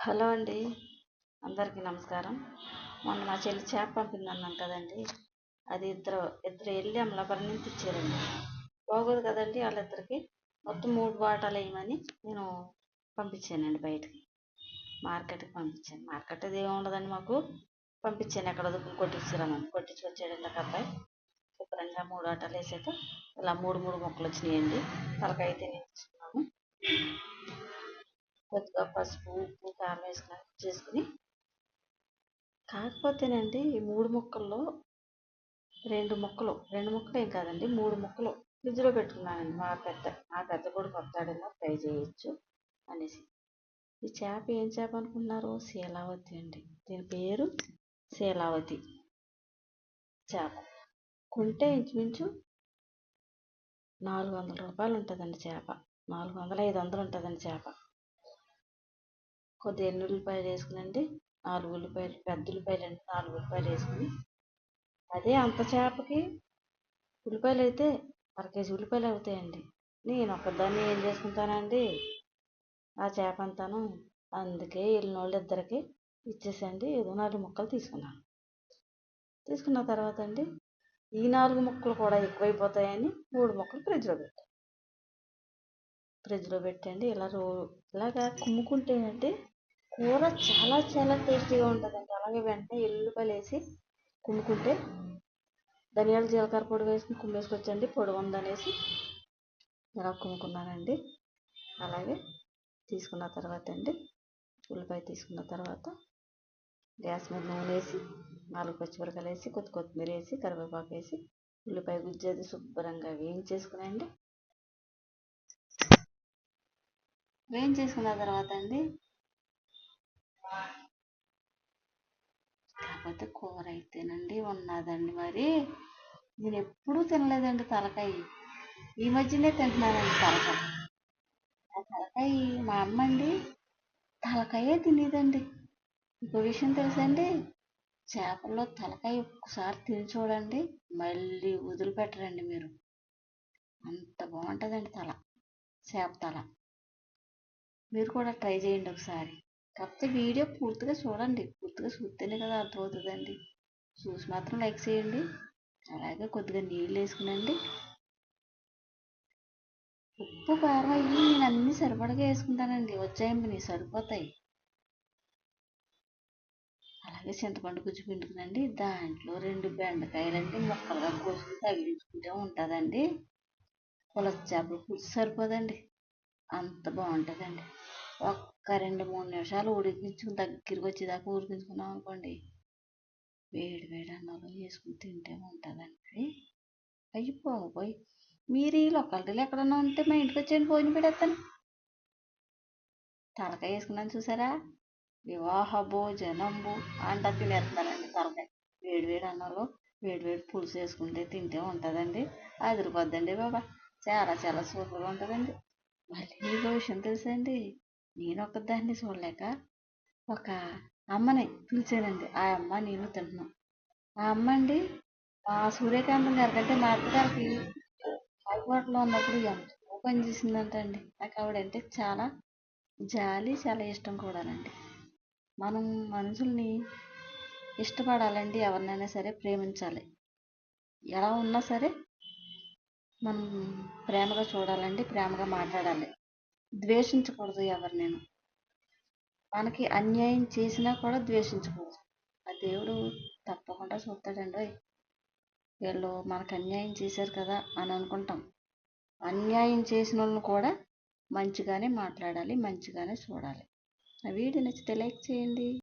Hello అండి. అందరికీ నమస్కారం. మొన్న మా చెల్లి చేప పంపింది అన్నాను కదండి. అది ఇద్దరు ఇద్దరు వెళ్ళి అమలాపురం నుంచి ఇచ్చారండి బాగోదు కదండి వాళ్ళిద్దరికి. మొత్తం మూడు బాటలు వేయమని నేను పంపించానండి బయటకి. మార్కెట్కి పంపించాను. మార్కెట్ అది ఏమి ఉండదండి మాకు. పంపించాను. ఎక్కడ కొట్టించుకురామని. కొట్టించి వచ్చాడండి ఒక అబ్బాయి. శుభ్రంగా మూడు ఆటలు వేసాక ఇలా మూడు మూడు మొక్కలు వచ్చినాయండి. తలకాయ అయితే కొద్దిగా పసుపు ఉప్పు కారం వేసుకుని చేసుకుని కాకపోతేనండి ఈ మూడు ముక్కల్లో రెండు ముక్కలు రెండు ముక్కలు ఏం కాదండి మూడు ముక్కలు ఫ్రిడ్జ్లో పెట్టుకున్నానండి మా పెద్ద మా పెద్ద కొడుకు వస్తాడేమో ట్రై చేయొచ్చు అనేసి. ఈ చేప ఏం చేప అనుకున్నారు శీలావతి అండి. దీని పేరు శీలావతి చేప. కొంటే ఇంచుమించు నాలుగు వందల రూపాయలు ఉంటుందండి చేప. నాలుగు వందల ఐదు వందలు ఉంటుందండి చేప. కొద్దిగా ఎన్ని ఉల్లిపాయలు వేసుకునండి? నాలుగు ఉల్లిపాయలు పెద్ద ఉల్లిపాయలు అండి నాలుగు ఉల్లిపాయలు వేసుకుని అదే అంత చేపకి ఉల్లిపాయలు అయితే అర కేజీ ఉల్లిపాయలు అవుతాయండి. నేను ఒక్కదాన్ని ఏం చేసుకుంటానండి? ఆ చేప అంతాను అందుకే వెళ్ళిన వాళ్ళు ఇద్దరికి ఇచ్చేసండి ఏదో నాలుగు ముక్కలు తీసుకున్నాను. తీసుకున్న తర్వాత అండి ఈ నాలుగు ముక్కలు కూడా ఎక్కువైపోతాయని మూడు ముక్కలు ఫ్రిడ్జ్లో పెట్టాను. ఫ్రిడ్జ్లో పెట్టండి ఇలా రో ఇలాగా కుమ్ముకుంటే కుమ్ముకుంటేనంటే కూర చాలా చాలా టేస్టీగా ఉంటుందండి. అలాగే వెంటనే ఎల్లుల్లిపాయలు వేసి కుమ్ముకుంటే ధనియాల జీలకర్ర పొడి వేసుకుని కుమ్మేసుకొచ్చండి పొడి ఉందనేసి ఇలా కుమ్ముకున్నానండి. అలాగే తీసుకున్న తర్వాత అండి ఉల్లిపాయ తీసుకున్న తర్వాత గ్యాస్ మీద నూనె వేసి నాలుగు పచ్చిమిరకాయలు వేసి కొత్తి కొత్తిమీర వేసి కరివేపాకు వేసి ఉల్లిపాయ గుజ్జు శుభ్రంగా వేయించేసుకునండి. వేయించేసుకున్న తర్వాత అండి? కాకపోతే కూర అయితేనండి ఉన్నదండి మరి. నేను ఎప్పుడూ తినలేదండి తలకాయ. ఈ మధ్యనే తింటున్నానండి తలకాయ. ఆ తలకాయ మా అమ్మ అండి తలకాయే తినేదండి. ఇంకో విషయం తెలుసండి? చేపల్లో తలకాయ ఒక్కసారి తిని చూడండి మళ్ళీ వదిలిపెట్టరండి మీరు. అంత బాగుంటుందండి తల చేప తల. మీరు కూడా ట్రై చేయండి ఒకసారి. కాకపోతే వీడియో పూర్తిగా చూడండి. పూర్తిగా చూస్తేనే కదా అర్థమవుతుందండి. చూసి మాత్రం లైక్ చేయండి. అలాగే కొద్దిగా నీళ్ళు వేసుకునండి. ఉప్పు కారం అయ్యి నేను అన్నీ సరిపడగా వేసుకుంటానండి. వచ్చాయండి సరిపోతాయి. అలాగే చింతపండు గుజ్జు పిండుకునండి. దాంట్లో రెండు బెండకాయలండి ముక్కలుగా కోసుకుని తగిలించుకుంటే ఉంటుందండి. పులస చేపల పులుసు సరిపోదండి. అంత బాగుంటుందండి. ఒక్క రెండు మూడు నిమిషాలు ఉడికించుకుని దగ్గరికి వచ్చేదాకా ఉడికించుకున్నాం అనుకోండి. వేడి వేడి అన్నంలో వేసుకుని తింటే ఉంటుందండి అయ్యి పోయి మీరు ఈ లొకాలిటీలో ఎక్కడన్నా ఉంటే మా ఇంటికి వచ్చేయండి భోజనం పెడతాను తలకాయ వేసుకున్నాను చూసారా? వివాహ భోజనంబు అంట తినేస్తున్నానండి తలకాయ. వేడి వేడి అన్నంలో వేడి వేడి పులుసు వేసుకుంటే తింటే ఉంటుందండి అదిరిపోద్దండి బాబా. చాలా చాలా సూపర్గా ఉంటుందండి. మళ్ళీ మీకు విషయం తెలుసా అండి? నేను ఒక్కదాన్ని చూడలేక ఒక అమ్మని పిలిచానండి ఆ అమ్మ నేను తింటున్నాం. ఆ అమ్మ అండి ఆ సూర్యకాంతం గారి కంటే మా అత్తగారికి హైకోర్టులో ఉన్నప్పుడు ఎంతో పని చేసిందంటండి. నాకు ఆవిడంటే చాలా జాలి చాలా ఇష్టం కూడానండి. మనం మనుషుల్ని ఇష్టపడాలండి ఎవరినైనా సరే ప్రేమించాలి. ఎలా ఉన్నా సరే మనం ప్రేమగా చూడాలండి ప్రేమగా మాట్లాడాలి. ద్వేషించకూడదు ఎవరినైనా మనకి అన్యాయం చేసినా కూడా ద్వేషించకూడదు. ఆ దేవుడు తప్పకుండా చూస్తాడండి వీళ్ళు మనకు అన్యాయం చేశారు కదా అని అనుకుంటాం. అన్యాయం చేసిన వాళ్ళని కూడా మంచిగానే మాట్లాడాలి మంచిగానే చూడాలి. ఆ వీడియో నచ్చితే లైక్ చేయండి.